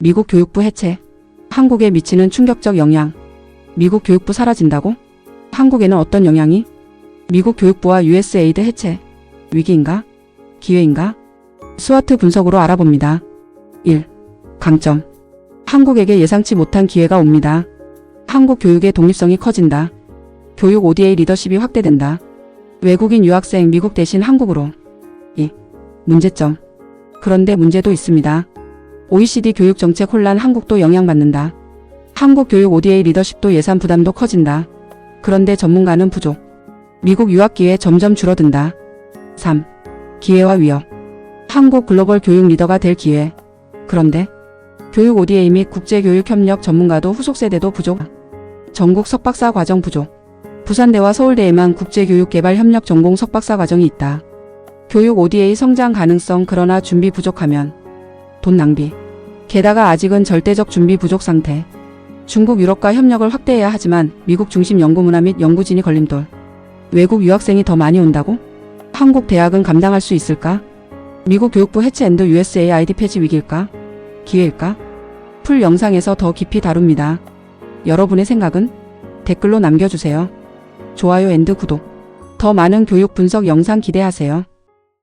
미국 교육부 해체. 한국에 미치는 충격적 영향. 미국 교육부 사라진다고? 한국에는 어떤 영향이? 미국 교육부와 USAID 해체. 위기인가? 기회인가? 스와트 분석으로 알아봅니다. 1. 강점. 한국에게 예상치 못한 기회가 옵니다. 한국 교육의 독립성이 커진다. 교육 ODA 리더십이 확대된다. 외국인 유학생 미국 대신 한국으로. 2. 문제점. 그런데 문제도 있습니다. OECD 교육 정책 혼란 한국도 영향받는다. 한국 교육 ODA 리더십도 예산 부담도 커진다. 그런데 전문가는 부족. 미국 유학 기회 점점 줄어든다. 3. 기회와 위협. 한국 글로벌 교육 리더가 될 기회. 그런데 교육 ODA 및 국제교육 협력 전문가도 후속 세대도 부족. 전국 석박사 과정 부족. 부산대와 서울대에만 국제교육개발 협력 전공 석박사 과정이 있다. 교육 ODA 성장 가능성 그러나 준비 부족하면 돈 낭비. 게다가 아직은 절대적 준비 부족 상태. 중국 유럽과 협력을 확대해야 하지만 미국 중심 연구 문화 및 연구진이 걸림돌. 외국 유학생이 더 많이 온다고? 한국 대학은 감당할 수 있을까? 미국 교육부 해체 앤드 USAID 폐지 위기일까? 기회일까? 풀 영상에서 더 깊이 다룹니다. 여러분의 생각은 댓글로 남겨주세요. 좋아요 앤드 구독. 더 많은 교육 분석 영상 기대하세요.